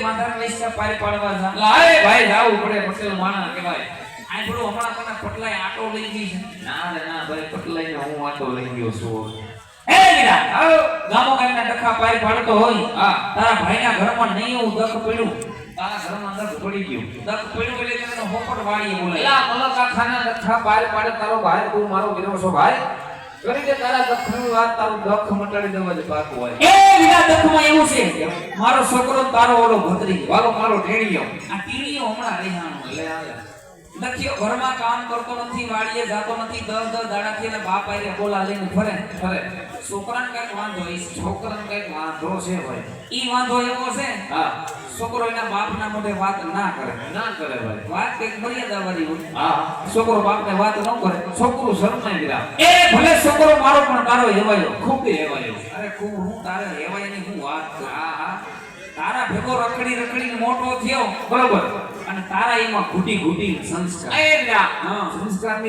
માથાના વૈસા પાર પાડવા જા. લાય ભાઈ જાવું પડે પટેલ માણા કહેવાય. આ થોડું હમણાં તને પટલાય આટો લઈ ગઈ છે? ના રે ના ભાઈ પટલાઈને હું આટો લઈ ગયો છું એ મીરા આવો. ગામો ગામના ડખા પાર પાડતો હોય. હા. તારા ભાઈના ઘરમાં નહીં એવું દખ પડ્યું? તારા ઘરમાં અંદર પડી ગયું. દખ પડ્યું એટલે તને હોપટ વાળીએ બોલાય એલા મલકા ખાના ડખા પાર પાડે તારો ભાઈ તું મારો વિરો છો ભાઈ? કરી દે તારા દખની વાત તારું દખ મટાડી દેવા જે પાક હોય. એ મીરા દખમાં એવું છે મારો છોકરો તારો ઓલો ભત્રી વાલો મારો ઢેણીયો આ ટીણીઓ હમણાં રેહાણો લે આલે લખ્યો ઘરમાં કામ કરતો નથી વાડીએ જતો નથી દસ દસ દાડાથી અને બાપ આવીને બોલા લઈને ફરે ખરે છોકરાને કંઈક વાંધો એ. છોકરાને કંઈક વાંધો છે ભાઈ. ઈ વાંધો એવો છે હા. છોકરો એના બાપના મોઢે વાત ના કરે. ના કરે ભાઈ. વાત કંઈક મર્યાદા વાળી હોય. હા. છોકરો બાપને વાત ન કરે. છોકરું શરમાઈ ગયા. એ ભલે છોકરો મારો પણ તારો હેવાયો. ખૂબ હેવાયો. અરે ખૂબ હું તારે હેવાયની હું વાત. હા હા. તારા ભેગો રખડી રખડીને મોટો થયો. બરોબર. અને તારા એમાં ઘૂટી ઘૂટી સંસ્કાર. રહ્યા હા.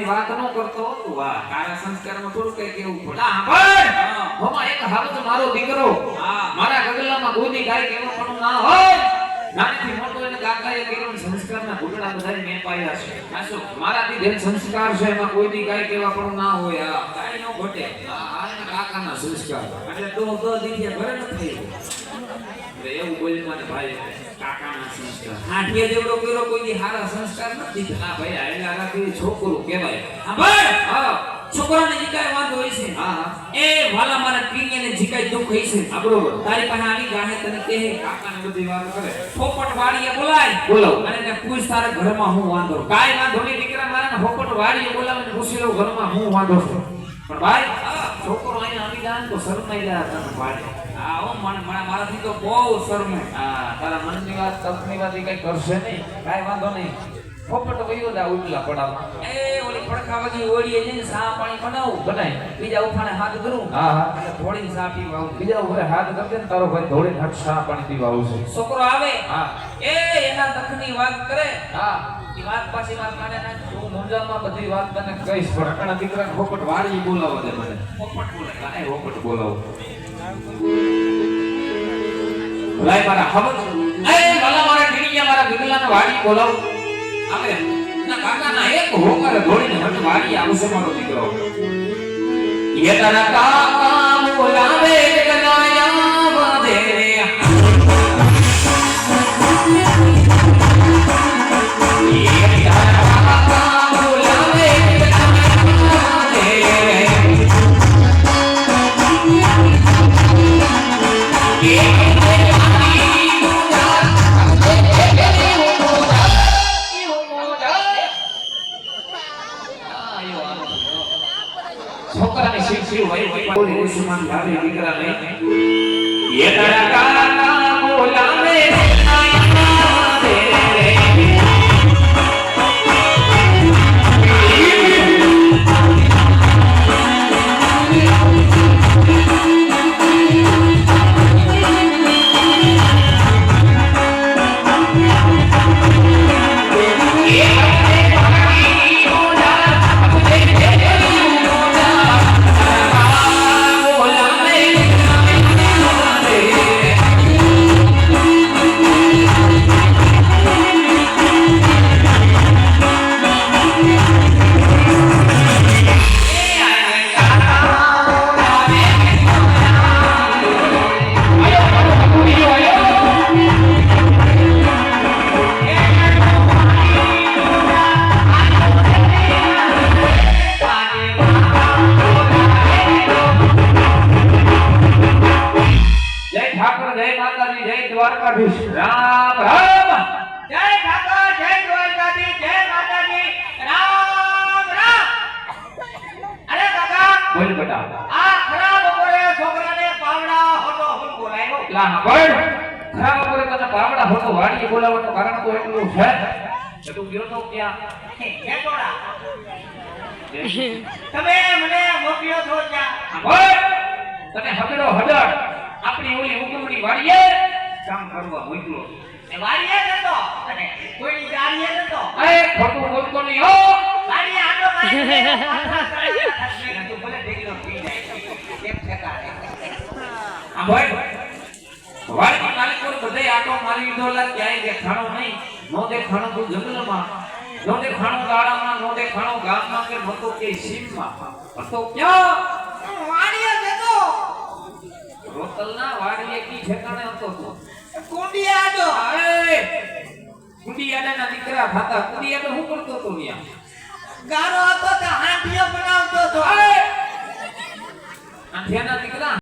વાત ન કરતો તું. વાહ તારા સંસ્કારમાં થોડું કઈ કેવું પડે. પણ હા. એક હાલત મારો દીકરો. મારા ગગલામાં ગોદી ગાય કેવો પણ ના હોય. નાનેથી મોટો એને કાકાએ કર્યો ને સંસ્કારના ઘૂંટડા બધાય મેં પાયા છે. આ શું મારાથી જેમ સંસ્કાર છે એમાં કોઈ દી ગાય કેવા પણ ના હોય. આ કાંઈ ન ઘટે. આ કાકાના સંસ્કાર. એટલે તો દીધે એવું બોલી મને ભાઈ કાકાના સંસ્કાર. હાંઠિયા જેવડો કર્યો કોઈ દી હારા સંસ્કાર નથી. દીધા ના ભાઈ આયલા રાખી છોકરું કહેવાય. સાંભળ હા છોકરાને જે વાંધો હોય છે. હા એ વાલા મારા ટીંગેને જે કાંઈ હોય છે. આ બરોબર. તારી પાસે આવી ગાહે તને કહે કાકાને બધી વાત કરે. ફોપટ વાળીએ બોલાય. બોલાવો. અને એને પૂછ તારા ઘરમાં હું વાંધો? કાંઈ વાંધો નહીં દીકરા મારા ફોપટ વાડીએ બોલાવીને પૂછી લઉં ઘરમાં હું વાંધો છું? પણ ભાઈ આ છોકરો અહીંયા આવી જાય ને તો શરમાઈ જાય તને આ હો મારાથી તો બહુ શરમે આ તારા મનની વાત તપની વાત કઈ કરશે નહીં. કાંઈ વાંધો નહીં. ફોપટ વયો જા ઉડલા પડામાં એ પડખા વગી ઓળીએ જઈને સા પાણી બનાવું. બનાય. બીજા ઉફાને હાથ કરું હા હા. એટલે થોડી સા પીવા આવું. બીજા ઉફાને હાથ કરજે ને તારો ભાઈ ધોળીને હાથ સા પાણી પીવા આવશે છોકરો આવે. હા. એ એના તખની વાત કરે. હા. ઈ વાત પાછી વાત માને ના. હું મુંજામાં બધી વાત તને કહીશ પણ અટાણા દીકરા ખોપટ વાળી બોલાવો દે મને. ખોપટ બોલે કાંઈ ખોપટ બોલાવો. લાય મારા હવન એ ભલા મારા ઢીડિયા મારા ગગલાને વાડી બોલાવો. આવે ના કાકાના આવશે મારો દીકરો. એ તારા કાકા બોલાવે છોકરાની શીખ્યું હોય કોઈ બોલી ઉસ્માન ભાભી દીકરા નહીં એ તારા બોલ બેટા. આ ખરાબ બપોરે છોકરાને પાવડા હોતો હોત બોલાવ્યો લા ખરાબ બપોરે તને બાવડા હોતો વાડીએ બોલાવવાનું કારણ તો એટલું છે. કે તું ગયો તો ક્યાં? હે તમે મને મોકલ્યો છો ક્યાં? બોલ. તને હગડો હડડ આપણી ઓલી ઉકમડી વાડીએ કામ કરવા મોકલો એ વાડીએ જતો અને કોઈ ગાડીએ જતો એ ખોટું બોલતો નહીં હો. વાડીએ આટો મારીને પાછા ભલે ઢેકીનો પી જાય. કેમ ઠેકાણે? આ ભાઈ વાડી માલિકોર બધે આટો મારી લીધો લા ક્યાંય દેખાણો નહીં. નો દેખાણો તું જંગલમાં નો દેખાણો ગાળામાં નો દેખાણો ગામમાં કે નતો કે સીમમાં. હતો ક્યાં? રોતલના વાડીએ કી ઠેકાણે હતો તું? કુંડી આડો અરે! કુંડિયાના દીકરા ખાતા. કુંડિયાડો હું કરતો તો મિયા ગારો હતો તો હાંડિયો બનાવતો હતો. અરે! આંઠિયાના દીકરા?